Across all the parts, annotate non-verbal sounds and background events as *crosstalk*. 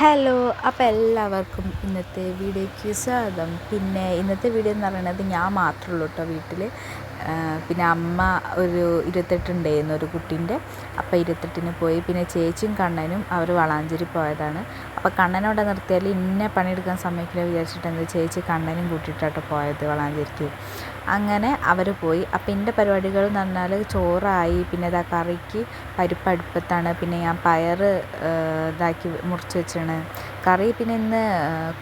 Hello അപ്പോൾ എല്ലാവർക്കും ഇന്നത്തെ വീഡിയോയ്ക്ക് സ്വാഗതം. പിന്നെ ഇന്നത്തെ വീഡിയോ എന്ന് പറയുന്നത് ഞാൻ മാത്രമേ ഉള്ളൂ കേട്ടോ വീട്ടിൽ പിന്നെ അമ്മ ഒരു ഇരുപത്തെട്ടുണ്ടായിരുന്നു ഒരു കുട്ടീന്റെ. അപ്പം ഇരുപത്തെട്ടിന് പോയി. പിന്നെ ചേച്ചിയും കണ്ണനും അവർ വളാഞ്ചേരി പോയതാണ്. അപ്പോൾ കണ്ണനോടെ നിർത്തിയാൽ ഇന്നെ പണിയെടുക്കാൻ സമ്മതിക്കില്ല വിചാരിച്ചിട്ട് എന്താ ചേച്ചി കണ്ണനും കൂട്ടിയിട്ടാട്ടോ പോയത് വളാഞ്ചേരിക്ക്. അങ്ങനെ അവർ പോയി. അപ്പം എന്റെ പരിപാടികൾ എന്ന് പറഞ്ഞാൽ ചോറായി പിന്നെ ഇതാ കറിക്ക് പരിപ്പ് അടുപ്പത്താണ്. പിന്നെ ഞാൻ പയർ ഇതാക്കി മുറിച്ച് വെച്ചാണ്. കറി പിന്നെ ഇന്ന്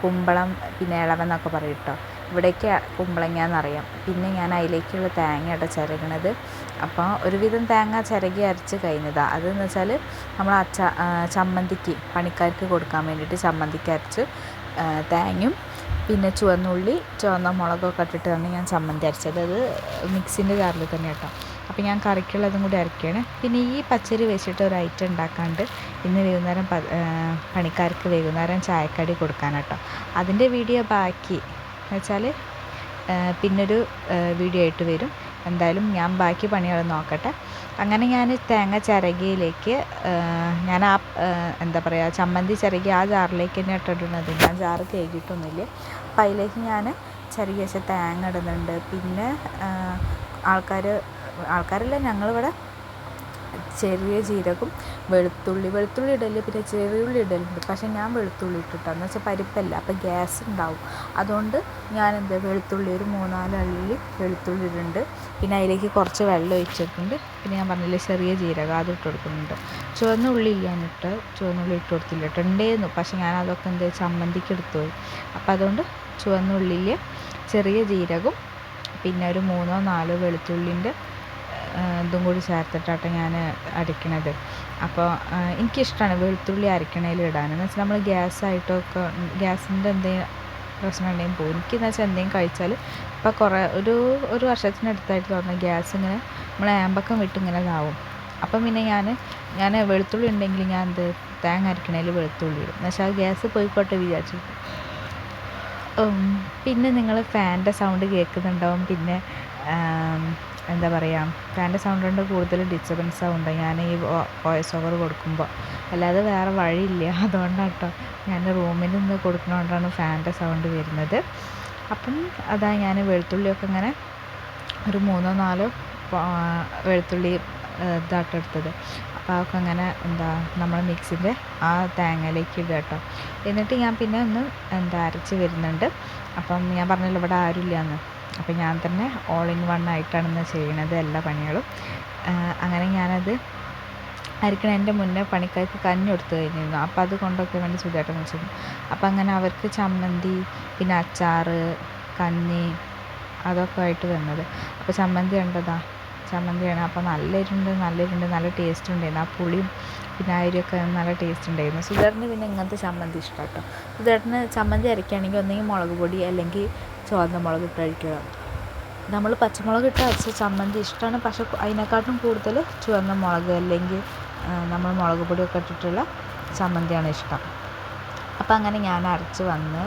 കുമ്പളം പിന്നെ ഇളവെന്നൊക്കെ പറയും കേട്ടോ. ഇവിടേക്ക് കുമ്പളങ്ങ എന്നറിയാം പിന്നെ ഞാൻ അതിലേക്കുള്ള തേങ്ങ കേട്ടോ ചിരകണത്. അപ്പോൾ ഒരുവിധം തേങ്ങ ചിരകി അരച്ച് കഴിഞ്ഞതാണ് അതെന്ന് വെച്ചാൽ നമ്മൾ അച്ച ചമ്മന്തിക്ക് പണിക്കാർക്ക് കൊടുക്കാൻ വേണ്ടിയിട്ട് ചമ്മന്തിക്ക് അരച്ച് തേങ്ങയും പിന്നെ ചുവന്നുള്ളി ചുവന്ന മുളകൊക്കെ ഇട്ടിട്ടാണ് ഞാൻ ചമ്മന്തി അരച്ചത്. അത് മിക്സിന്റെ ജാറിൽ തന്നെ കേട്ടോ. അപ്പോൾ ഞാൻ കറിക്കുള്ളതും കൂടി അരക്കുകയാണ് പിന്നെ ഈ പച്ചരി വെച്ചിട്ട് ഒരു ഐറ്റം ഉണ്ടാക്കാണ്ട് ഇന്ന് വൈകുന്നേരം പണിക്കാർക്ക് വൈകുന്നേരം ചായക്കടി കൊടുക്കാനാട്ടോ. അതിന്റെ വീഡിയോ ബാക്കി. എന്നുവെച്ചാൽ പിന്നൊരു വീഡിയോ ആയിട്ട് വരും. എന്തായാലും ഞാൻ ബാക്കി പണികൾ നോക്കട്ടെ. അങ്ങനെ ഞാൻ തേങ്ങ ചിരകിയിലേക്ക് ഞാൻ ആ എന്താ പറയുക ചമ്മന്തി ചിരകി ആ ജാറിലേക്ക് തന്നെ ഇട്ടിട്ടുണ്ട് ഞാൻ ജാറ് കഴുകിയിട്ടൊന്നുമില്ല അപ്പം അതിലേക്ക് ഞാൻ ചെറിയ വെച്ച തേങ്ങ ഇടുന്നുണ്ട്. പിന്നെ ആൾക്കാർ ആൾക്കാരല്ല ഞങ്ങളിവിടെ ചെറിയ ജീരകം വെളുത്തുള്ളി. വെളുത്തുള്ളി ഇടൽ പിന്നെ ചെറിയ ഉള്ളി ഇടലുണ്ട്. പക്ഷേ ഞാൻ വെളുത്തുള്ളി ഇട്ടിട്ടാന്ന് വെച്ചാൽ പരിപ്പല്ല. അപ്പോൾ ഗ്യാസ് ഉണ്ടാവും അതുകൊണ്ട് ഞാൻ എന്താ വെളുത്തുള്ളി ഒരു മൂന്നാൽ അള്ളി വെളുത്തുള്ളി ഇടുന്നുണ്ട് പിന്നെ അതിലേക്ക് കുറച്ച് വെള്ളം ഒഴിച്ചിട്ടുണ്ട് പിന്നെ ഞാൻ പറഞ്ഞില്ലേ ചെറിയ ജീരകം അത് ഇട്ട് കൊടുക്കുന്നുണ്ട്. ചുവന്ന ഉള്ളി ഇല്ലാനിട്ട് ചുവന്ന ഉള്ളി ഇട്ട് കൊടുത്തില്ല. ഉണ്ടായിരുന്നു പക്ഷേ ഞാൻ അതൊക്കെ എന്താ ചമ്മന്തിക്ക് എടുത്തു പോയി. അപ്പോൾ അതുകൊണ്ട് ചുവന്ന ഉള്ളിയിൽ ചെറിയ ജീരകം പിന്നെ ഒരു മൂന്നോ നാലോ വെളുത്തുള്ളിന്റെ ഇതും കൂടി ചേർത്തിട്ടാട്ടോ ഞാൻ അരക്കണത് അപ്പോൾ എനിക്കിഷ്ടമാണ് വെളുത്തുള്ളി അരക്കണതിൽ ഇടാൻ എന്ന് വെച്ചാൽ നമ്മൾ ഗ്യാസായിട്ടൊക്കെ ഗ്യാസിന്റെ എന്തെങ്കിലും പ്രശ്നം ഉണ്ടെങ്കിൽ പോകും എനിക്കെന്ന് വെച്ചാൽ എന്തെങ്കിലും കഴിച്ചാൽ ഇപ്പോൾ കുറേ ഒരു ഒരു വർഷത്തിനടുത്തായിട്ട് തോന്നുന്നു ഗ്യാസ് ഇങ്ങനെ നമ്മൾ ആമ്പക്കം വിട്ട് ഇങ്ങനെ ഇതാവും. അപ്പം പിന്നെ ഞാൻ ഞാൻ വെളുത്തുള്ളി ഉണ്ടെങ്കിൽ ഞാൻ എന്ത് തേങ്ങ അരക്കണതിൽ വെളുത്തുള്ളി ഇടും. എന്ന് വെച്ചാൽ ഗ്യാസ് പോയിക്കോട്ടെ വിചാരിച്ചു പിന്നെ നിങ്ങൾ ഫാന്റെ സൗണ്ട് കേൾക്കുന്നുണ്ടാവും പിന്നെ എന്താ പറയുക ഫാന്റെ സൗണ്ട് കൊണ്ട് കൂടുതൽ ഡിസ്റ്റർബൻസ് ആവുന്നുണ്ട് ഞാൻ ഈ വോയിസ് ഓവർ കൊടുക്കുമ്പോൾ അല്ലാതെ വേറെ വഴിയില്ല. *laughs* അതുകൊണ്ടാണ് കേട്ടോ ഞാൻ റൂമിൽ നിന്ന് കൊടുക്കുന്നതുകൊണ്ടാണ് ഫാന്റെ സൗണ്ട് വരുന്നത്. അപ്പം അതാ ഞാൻ വെളുത്തുള്ളിയൊക്കെ ഇങ്ങനെ ഒരു മൂന്നോ നാലോ വെളുത്തുള്ളി ഇതാട്ടെടുത്തത് അപ്പോൾ അതൊക്കെ അങ്ങനെ എന്താ നമ്മൾ മിക്സിന്റെ ആ തേങ്ങയിലേക്ക് ഇടുക കേട്ടോ. എന്നിട്ട് ഞാൻ പിന്നെ ഒന്ന് എന്താ അരച്ച് വരുന്നുണ്ട്. അപ്പം ഞാൻ പറഞ്ഞല്ലോ ഇവിടെ ആരുമില്ല അപ്പോൾ ഞാൻ തന്നെ ഓൾ ഇൻ വൺ ആയിട്ടാണ് ഇന്ന് ചെയ്യണത് എല്ലാ പണികളും. അങ്ങനെ ഞാനത് അരിക്കണതിന്റെ മുന്നേ പണിക്കാർക്ക് കഞ്ഞി കൊടുത്തു കഴിഞ്ഞിരുന്നു. അപ്പോൾ അത് കൊണ്ടൊക്കെ വേണ്ടി സുഖമായിട്ട് വെച്ചിരുന്നു അപ്പോൾ അങ്ങനെ അവർക്ക് ചമ്മന്തി പിന്നെ അച്ചാറ് കഞ്ഞി അതൊക്കെ ആയിട്ട് വന്നത് അപ്പോൾ ചമ്മന്തി ഉണ്ടതാ ചമ്മന്തിയാണ് അപ്പോൾ നല്ല എരിവുണ്ട് നല്ല എരിവുണ്ട് നല്ല ടേസ്റ്റ് ഉണ്ടായിരുന്നു. ആ പുളിയും പിന്നെ അരിയൊക്കെ നല്ല ടേസ്റ്റ് ഉണ്ടായിരുന്നു. സുധേട്ടന് പിന്നെ ഇങ്ങനത്തെ ചമ്മന്തി ഇഷ്ടം കേട്ടോ. സുധേട്ടന് ചമ്മന്തി അരയ്ക്കുകയാണെങ്കിൽ ഒന്നെങ്കിൽ മുളക് പൊടി അല്ലെങ്കിൽ ചുവന്ന മുളക് ഇട്ട് അഴിക്കുക നമ്മൾ പച്ചമുളക് ഇട്ട് അരച്ച ചമ്മന്തി ഇഷ്ടമാണ് പക്ഷെ അതിനെക്കാട്ടും കൂടുതൽ ചുവന്ന മുളക് അല്ലെങ്കിൽ നമ്മൾ മുളക് പൊടിയൊക്കെ ഇട്ടിട്ടുള്ള ചമ്മന്തിയാണ് ഇഷ്ടം. അപ്പം അങ്ങനെ ഞാൻ അരച്ച് വന്ന്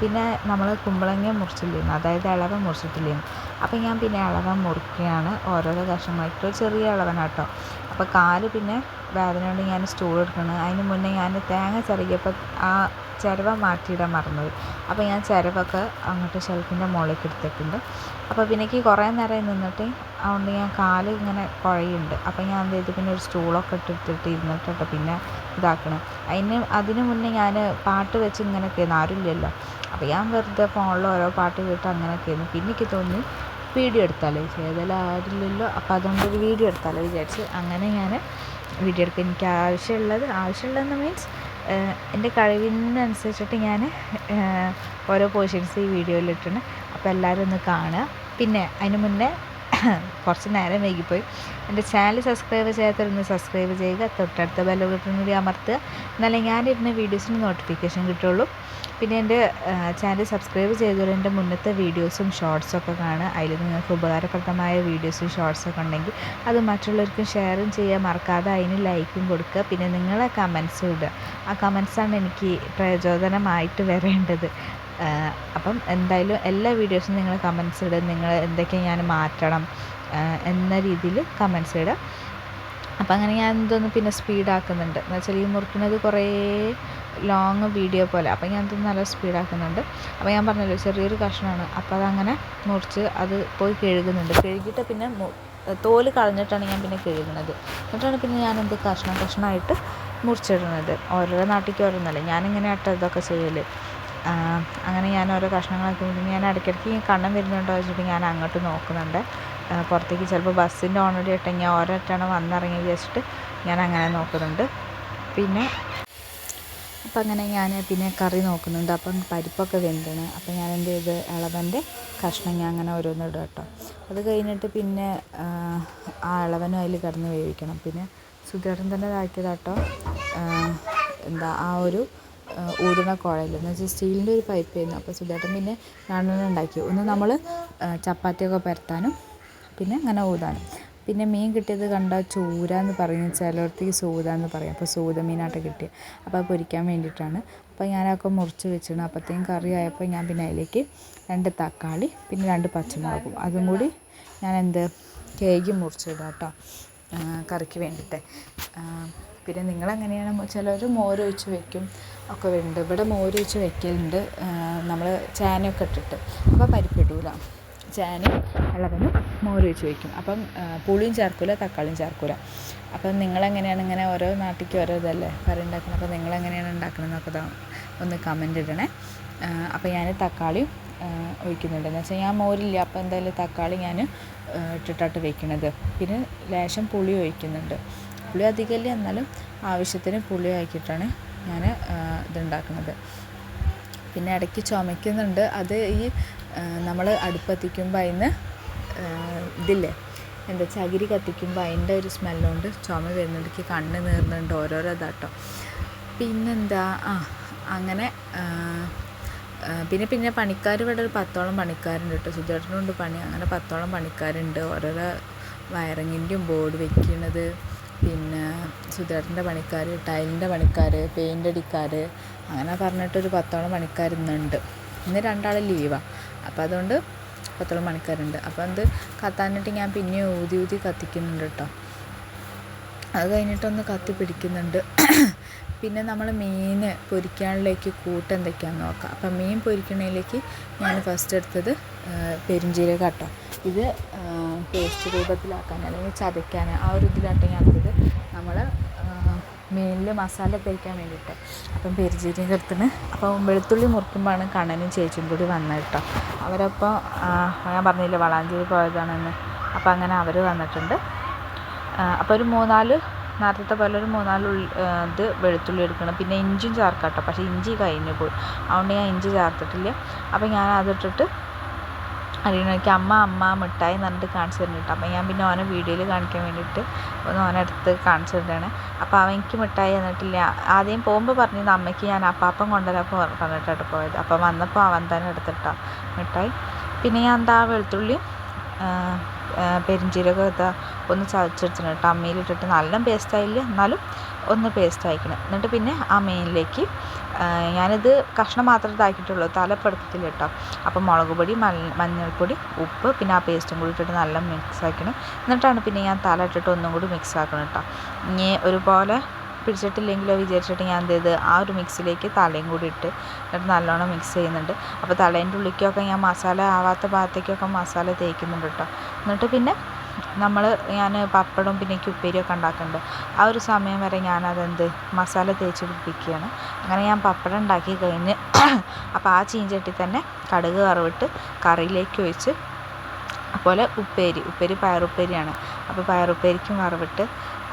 പിന്നെ നമ്മൾ കുമ്പളങ്ങ മുറിച്ചില്ലായിരുന്നു അതായത് ഇളവ മുറിച്ചിട്ടില്ലേന്ന്. അപ്പം ഞാൻ പിന്നെ ഇളവ മുറിക്കുകയാണ് ഓരോരോ കഷ്ണമായിട്ട്. ചെറിയ ഇളവനാട്ടോ അപ്പോൾ കാൽ പിന്നെ വേദന കൊണ്ട് ഞാൻ സ്റ്റൂൾ എടുക്കണം. അതിന് മുന്നേ ഞാൻ തേങ്ങ ചിരകിയപ്പോൾ ആ ചിരവ മാറ്റിയിടാൻ മറന്നുപോയി അപ്പോൾ ഞാൻ ചിരവൊക്കെ അങ്ങോട്ട് ഷെൽഫിന്റെ മുകളിലേക്ക് എടുത്തിട്ടുണ്ട്. അപ്പോൾ പിന്നേക്ക് കുറേ നേരം നിന്നിട്ട് അതുകൊണ്ട് ഞാൻ കാൽ ഇങ്ങനെ കുഴയുണ്ട്. അപ്പോൾ ഞാൻ എന്ത് ചെയ്തു? പിന്നെ ഒരു സ്റ്റൂളൊക്കെ ഇട്ടിട്ടിട്ട് ഇരുന്നിട്ടോ പിന്നെ ഇതാക്കണം. അതിന് അതിന് മുന്നേ ഞാൻ പാട്ട് വെച്ച് ഇങ്ങനെയൊക്കെയായിരുന്നു ആരുമില്ലല്ലോ അപ്പോൾ ഞാൻ വെറുതെ ഫോണിൽ ഓരോ പാട്ട് കേട്ട് അങ്ങനെയൊക്കെയായിരുന്നു പിന്നെ എനിക്ക് തോന്നി വീഡിയോ എടുത്താലോ ചെയ്തല്ലോ ആരില്ലല്ലോ അപ്പോൾ അതുകൊണ്ട് ഒരു വീഡിയോ എടുത്താലോ വിചാരിച്ച് അങ്ങനെ ഞാൻ വീഡിയോ എടുക്കുക എനിക്ക് ആവശ്യമുള്ളത് ആവശ്യമുള്ളതെന്ന് മീൻസ് എന്റെ കഴിവിനനുസരിച്ചിട്ട് ഞാൻ ഓരോ പോർഷൻസ് ഈ വീഡിയോയിൽ ഇട്ടിട്ടുണ്ട് അപ്പോൾ എല്ലാവരും ഒന്ന് കാണുക. പിന്നെ അതിന് മുന്നേ കുറച്ച് നേരം വൈകിപ്പോയി. എന്റെ ചാനൽ സബ്സ്ക്രൈബ് ചെയ്യാത്തവരൊന്ന് സബ്സ്ക്രൈബ് ചെയ്യുക. തൊട്ടടുത്ത ബട്ടൺ കൂടി അമർത്തുക. എന്നാലേ ഞാനിരുന്ന വീഡിയോസിന് നോട്ടിഫിക്കേഷൻ കിട്ടുള്ളൂ പിന്നെ എന്റെ ചാനൽ സബ്സ്ക്രൈബ് ചെയ്തവർ എന്റെ മുന്നത്തെ വീഡിയോസും ഷോർട്സൊക്കെ കാണുക. അതിൽ നിങ്ങൾക്ക് ഉപകാരപ്രദമായ വീഡിയോസും ഷോർട്സൊക്കെ ഉണ്ടെങ്കിൽ അത് മറ്റുള്ളവർക്കും ഷെയറും ചെയ്യാൻ മറക്കാതെ അതിന് ലൈക്കും കൊടുക്കുക. പിന്നെ നിങ്ങളെ കമൻസും ഇടുക. ആ കമൻസാണ് എനിക്ക് പ്രചോദനമായിട്ട് വരേണ്ടത്. അപ്പം എന്തായാലും എല്ലാ വീഡിയോസും നിങ്ങൾ കമൻസ് ഇടുക. നിങ്ങൾ എന്തൊക്കെ ഞാൻ മാറ്റണം എന്ന രീതിയിൽ കമൻസ് ഇടുക. അപ്പം അങ്ങനെ ഞാൻ ഇതൊന്ന് പിന്നെ സ്പീഡാക്കുന്നുണ്ട് എന്ന് വെച്ചാൽ ഈ മുറിക്കുന്നത് കുറേ ലോങ് വീഡിയോ പോലെ. അപ്പം ഞാൻ ഇത് നല്ല സ്പീഡാക്കുന്നുണ്ട് അപ്പോൾ ഞാൻ പറഞ്ഞല്ലോ ചെറിയൊരു കഷ്ണമാണ്. അപ്പോൾ അതങ്ങനെ മുറിച്ച് അത് പോയി കഴുകുന്നുണ്ട്. കഴുകിയിട്ട് പിന്നെ തോൽ കളഞ്ഞിട്ടാണ് ഞാൻ പിന്നെ കഴുകുന്നത്. എന്നിട്ടാണ് പിന്നെ ഞാൻ എന്ത് കഷ്ണം കഷ്ണമായിട്ട് മുറിച്ചിടുന്നത്. ഓരോരോ നാട്ടിലേക്ക് ഓരോന്നല്ലേ. ഞാനിങ്ങനെ ആട്ടോ ഇതൊക്കെ ചെയ്യൽ അങ്ങനെ ഞാൻ ഓരോ കഷ്ണങ്ങളാക്കി പിന്നെ ഞാൻ ഇടയ്ക്കിടയ്ക്ക് കണ്ണം വരുന്നുണ്ടോ വെച്ചിട്ട് ഞാൻ അങ്ങോട്ട് നോക്കുന്നുണ്ട്. പുറത്തേക്ക് ചിലപ്പോൾ ബസ്സിന്റെ ഓണടി ഇട്ടെങ്കിൽ ഓരോറ്റാണ് വന്നിറങ്ങി വിചാരിച്ചിട്ട് ഞാൻ അങ്ങനെ നോക്കുന്നുണ്ട്. പിന്നെ അപ്പം അങ്ങനെ ഞാൻ പിന്നെ കറി നോക്കുന്നുണ്ട്. അപ്പം പരിപ്പൊക്കെ വെന്താണ്. അപ്പം ഞാൻ എന്ത് ചെയ്ത് ഇളവന്റെ കഷ്ണം ഞാൻ അങ്ങനെ ഓരോന്ന് ഇടും കേട്ടോ. അത് കഴിഞ്ഞിട്ട് പിന്നെ ആ, ഇളവനും അതിൽ കിടന്ന് വേവിക്കണം. പിന്നെ സുധേട്ടൻ തന്നെ ഇതാക്കിയതാട്ടോ. എന്താ ആ ഒരു ഊതുന്ന കുഴയിൽ എന്ന് വെച്ചാൽ സ്റ്റീലിന്റെ ഒരു പൈപ്പ് ആയിരുന്നു അപ്പോൾ സുധേട്ടൻ പിന്നെ രണ്ടെണ്ണം ഉണ്ടാക്കി. ഒന്ന് നമ്മൾ ചപ്പാത്തിയൊക്കെ പരത്താനും പിന്നെ അങ്ങനെ ഊതാനും. പിന്നെ മീൻ കിട്ടിയത് കണ്ട? ചൂര എന്ന് പറയുന്ന ചിലയിടത്തേക്ക് സൂത എന്ന് പറയും. അപ്പോൾ സൂത മീനായിട്ട് കിട്ടിയത് അപ്പോൾ പൊരിക്കാൻ വേണ്ടിയിട്ടാണ്. അപ്പോൾ ഞാനൊക്കെ മുറിച്ച് വെച്ചിരുന്നു. അപ്പോഴത്തേക്കും കറി ആയപ്പോൾ ഞാൻ പിന്നെ അതിലേക്ക് രണ്ട് തക്കാളി പിന്നെ രണ്ട് പച്ചമുളകും. അതും കൂടി ഞാൻ എന്ത് കേക്ക് മുറിച്ചിടാം കേട്ടോ കറിക്ക് വേണ്ടിയിട്ട്. പിന്നെ നിങ്ങളെങ്ങനെയാണ് ചിലർ മോര് ഒഴിച്ച് വെക്കും ഒക്കെ ഉണ്ട് ഇവിടെ മോര് ഒഴിച്ച് വെക്കലുണ്ട് നമ്മൾ ചേനയൊക്കെ ഇട്ടിട്ട്. അപ്പോൾ പരിപ്പിടൂല. ചേനയും ഇളവനും മോര് ഒഴിച്ച് വയ്ക്കും അപ്പം പുളിയും ചേർക്കില്ല തക്കാളിയും ചേർക്കില്ല അപ്പം നിങ്ങളെങ്ങനെയാണ് ഇങ്ങനെ ഓരോ നാട്ടിലേക്ക് ഓരോ ഇതല്ലേ കറി ഉണ്ടാക്കുന്നത് അപ്പോൾ നിങ്ങളെങ്ങനെയാണ് ഉണ്ടാക്കണമെന്നൊക്കെ ഒന്ന് കമന്റ് ഇടണേ. അപ്പോൾ ഞാൻ തക്കാളിയും ഒഴിക്കുന്നുണ്ട്. എന്ന് വെച്ചാൽ ഞാൻ മോരില്ല. അപ്പോൾ എന്തായാലും തക്കാളി ഞാൻ ഇട്ടിട്ടാട്ട് വെക്കണത്. പിന്നെ ലേശം പുളി ഒഴിക്കുന്നുണ്ട്. പുളി അധികമില്ല എന്നാലും ആവശ്യത്തിന് പുളി ആക്കിയിട്ടാണ് ഞാൻ ഇതുണ്ടാക്കുന്നത്. പിന്നെ ഇടയ്ക്ക് ചുമയ്ക്കുന്നുണ്ട് അത് ഈ നമ്മൾ അടുപ്പത്തിക്കുമ്പോൾ അതിന് ഇതില്ലേ എന്താ ചകിരി കത്തിക്കുമ്പോൾ അതിന്റെ ഒരു സ്മെല്ലുകൊണ്ട് ചുമ വരുന്നുണ്ട്. എനിക്ക് കണ്ണ് നീറുന്നുണ്ട് ഓരോരോ ഇതാട്ടോ. പിന്നെന്താ ആ അങ്ങനെ പിന്നെ പിന്നെ പണിക്കാർ ഇവിടെ ഒരു പത്തോളം പണിക്കാരുണ്ട് കേട്ടോ. സുധേട്ടനുണ്ട് പണി അങ്ങനെ പത്തോളം പണിക്കാരുണ്ട്. ഓരോരോ വയറിങ്ങിന്റെയും ബോർഡ് വെക്കണത് പിന്നെ സുധേട്ടന്റെ പണിക്കാർ ടൈലിന്റെ പണിക്കാർ പെയിന്റ് അടിക്കാർ അങ്ങനെ പറഞ്ഞിട്ടൊരു പത്തോളം പണിക്കാർ ഇന്നുണ്ട്. ഇന്ന് രണ്ടാൾ ലീവാണ് അപ്പം അതുകൊണ്ട് പത്തോളം പണിക്കാരുണ്ട്. അപ്പോൾ അത് കത്താനായിട്ട് ഞാൻ പിന്നെയും ഊതി ഊതി കത്തിക്കുന്നുണ്ട് കേട്ടോ അത് കഴിഞ്ഞിട്ടൊന്ന് കത്തി പിടിക്കുന്നുണ്ട്. പിന്നെ നമ്മൾ മീൻ പൊരിക്കാനിലേക്ക് കൂട്ട് എന്തൊക്കെയാണെന്ന് നോക്കാം. അപ്പം മീൻ പൊരിക്കണതിലേക്ക് ഞാൻ ഫസ്റ്റ് എടുത്തത് പെരുംജീരകം കേട്ടോ. ഇത് പേസ്റ്റ് രൂപത്തിലാക്കാൻ അല്ലെങ്കിൽ ചതയ്ക്കാൻ ആ ഒരു ഇതിലാട്ടോ ഞാൻ എടുത്തത്. നമ്മൾ മീനിൽ മസാല പൊരിക്കാൻ വേണ്ടിയിട്ട്. അപ്പം പെരുംജീരകം എടുത്തിന് അപ്പം വെളുത്തുള്ളി മുറിക്കുമ്പോഴാണ് കണ്ണനും ചേച്ചിയും കൂടി വന്നത് കേട്ടോ. അവരപ്പോൾ ഞാൻ പറഞ്ഞില്ല വളാഞ്ചേരി പോയതാണെന്ന്. അപ്പം അങ്ങനെ അവർ വന്നിട്ടുണ്ട്. അപ്പോൾ ഒരു മൂന്നാൽ നേരത്തെ പോലെ ഒരു മൂന്നാൽ ഇത് വെളുത്തുള്ളി എടുക്കണം. പിന്നെ ഇഞ്ചിയും ചേർക്കാം കേട്ടോ പക്ഷേ ഇഞ്ചി കഴിഞ്ഞു പോയി. അതുകൊണ്ട് ഞാൻ ഇഞ്ചി ചേർത്തിട്ടില്ല. അപ്പോൾ ഞാൻ അതിട്ടിട്ട് അരിയണയ്ക്ക് അമ്മ അമ്മ മിഠായി എന്ന് പറഞ്ഞിട്ട് കാണിച്ചു തരുന്നുണ്ട് അപ്പോൾ ഞാൻ പിന്നെ ഓനെ വീഡിയോയിൽ കാണിക്കാൻ വേണ്ടിയിട്ട് ഒന്ന് ഓനെ അടുത്ത് കാണിച്ചു തരുന്നതാണ്. അപ്പോൾ അവൻ എനിക്ക് മിഠായി തന്നിട്ടില്ല. ആദ്യം പോകുമ്പോൾ പറഞ്ഞത് അമ്മയ്ക്ക് ഞാൻ അപ്പാപ്പം കൊണ്ടുവരാപ്പോൾ പറഞ്ഞിട്ടാണ് പോയത്. അപ്പോൾ വന്നപ്പോൾ അവൻ തന്നെ എടുത്തിട്ടാ മിഠായി. പിന്നെ ഞാൻ എന്താ വെളുത്തുള്ളി പെരിഞ്ചീരകം ഇതാ ഒന്ന് ചതച്ചെടുത്തിട്ടുണ്ട് കേട്ടോ. അമ്മയിലിട്ടിട്ട് നല്ല പേസ്റ്റ് ആയില്ല? എന്നാലും ഒന്ന് പേസ്റ്റ് ആയിക്കണം. എന്നിട്ട് പിന്നെ ആ മീനിലേക്ക് ആ, ഞാനിത് കഷ്ണം മാത്രമേ ഇതാക്കിയിട്ടുള്ളൂ. തലപ്പെടുത്തില്ല കേട്ടോ. അപ്പം മുളക് പൊടി മഞ്ഞൾപ്പൊടി ഉപ്പ് പിന്നെ ആ പേസ്റ്റും കൂടി ഇട്ടിട്ട് നല്ല മിക്സ് ആക്കണം. എന്നിട്ടാണ് പിന്നെ ഞാൻ തല ഇട്ടിട്ട് ഒന്നും കൂടി മിക്സ് ആക്കണം കേട്ടോ. ഇനി ഒരുപോലെ പിടിച്ചിട്ടില്ലെങ്കിലോ വിചാരിച്ചിട്ട് ഞാൻ എന്ത് ചെയ്ത് ആ ഒരു മിക്സിലേക്ക് തലയും കൂടി ഇട്ട് എന്നിട്ട് നല്ലോണം മിക്സ് ചെയ്യുന്നുണ്ട്. അപ്പോൾ തലേന്റെ ഉള്ളിലേക്കൊക്കെ ഞാൻ മസാല ആവാത്ത ഭാഗത്തേക്കൊക്കെ മസാല തേക്കുന്നുണ്ട് കേട്ടോ. എന്നിട്ട് പിന്നെ നമ്മൾ ഞാൻ പപ്പടവും പിന്നെ എനിക്ക് ഉപ്പേരിയൊക്കെ ഉണ്ടാക്കുന്നുണ്ട് ആ ഒരു സമയം വരെ ഞാനതെന്ത് മസാല തേച്ച് പിടിപ്പിക്കുകയാണ്. അങ്ങനെ ഞാൻ പപ്പടം ഉണ്ടാക്കി കഴിഞ്ഞ് *coughs* അപ്പോൾ ആ ചീഞ്ചട്ടി തന്നെ കടുക് വറവിട്ട് കറിയിലേക്ക് ഒഴിച്ച് അതുപോലെ ഉപ്പേരി ഉപ്പേരി പയറുപ്പേരിയാണ്. അപ്പോൾ പയറുപ്പേരിക്കും വറവിട്ട്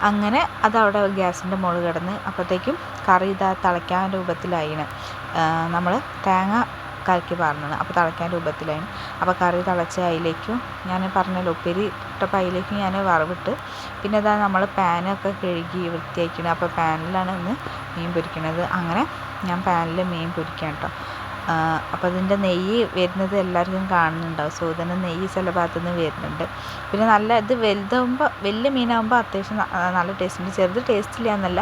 അങ്ങനെ അതവിടെ ഗ്യാസിന്റെ മുകളിൽ കിടന്ന് അപ്പോഴത്തേക്കും കറി ഇതാ തിളയ്ക്കാൻ രൂപത്തിലായിന്. നമ്മൾ തേങ്ങ കലക്കി പറഞ്ഞത് അപ്പോൾ തിളയ്ക്കാൻ രൂപത്തിലായി. അപ്പോൾ കറി തിളച്ച് അതിലേക്കും ഞാൻ പറഞ്ഞല്ലോ ഉപ്പേരി ഇട്ടപ്പോൾ അതിലേക്കും ഞാൻ വറവിട്ട്. പിന്നെ ഇതാ നമ്മൾ പാനൊക്കെ കഴുകി വൃത്തിയാക്കിയത് അപ്പോൾ പാനിലാണ് ഇന്ന് മീൻ പൊരിക്കണത്. അങ്ങനെ ഞാൻ പാനിൽ മീൻ പൊരിക്കാം കേട്ടോ. അപ്പോൾ അതിന്റെ നെയ്യ് വരുന്നത് എല്ലാവർക്കും കാണുന്നുണ്ടാവും. സൂതന നെയ്യ് ചില ഭാഗത്തു നിന്ന് വരുന്നുണ്ട്. പിന്നെ നല്ല ഇത് വലുതാകുമ്പോൾ വലിയ മീനാകുമ്പോൾ അത്യാവശ്യം നല്ല ടേസ്റ്റ് ഉണ്ട്. ചെറുത് ടേസ്റ്റ് ഇല്ല എന്നല്ല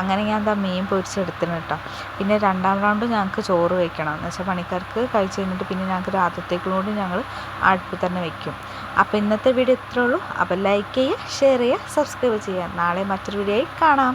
അങ്ങനെ ഞാൻ എന്താ മീൻ പൊരിച്ചെടുത്തിന് കേട്ടോ പിന്നെ രണ്ടാം റൗണ്ട് ഞങ്ങൾക്ക് ചോറ് വയ്ക്കണം എന്ന് വെച്ചാൽ പണിക്കാർക്ക് കഴിച്ച് കഴിഞ്ഞിട്ട് പിന്നെ ഞങ്ങൾക്ക് രാത്രിത്തേക്കും കൂടി ഞങ്ങൾ അടുപ്പിൽ തന്നെ വെക്കും. അപ്പോൾ ഇന്നത്തെ വീഡിയോ ഇത്രേ ഉള്ളൂ. അപ്പോൾ ലൈക്ക് ചെയ്യുക ഷെയർ ചെയ്യുക സബ്സ്ക്രൈബ് ചെയ്യുക. നാളെ മറ്റൊരു വീഡിയോയിൽ കാണാം.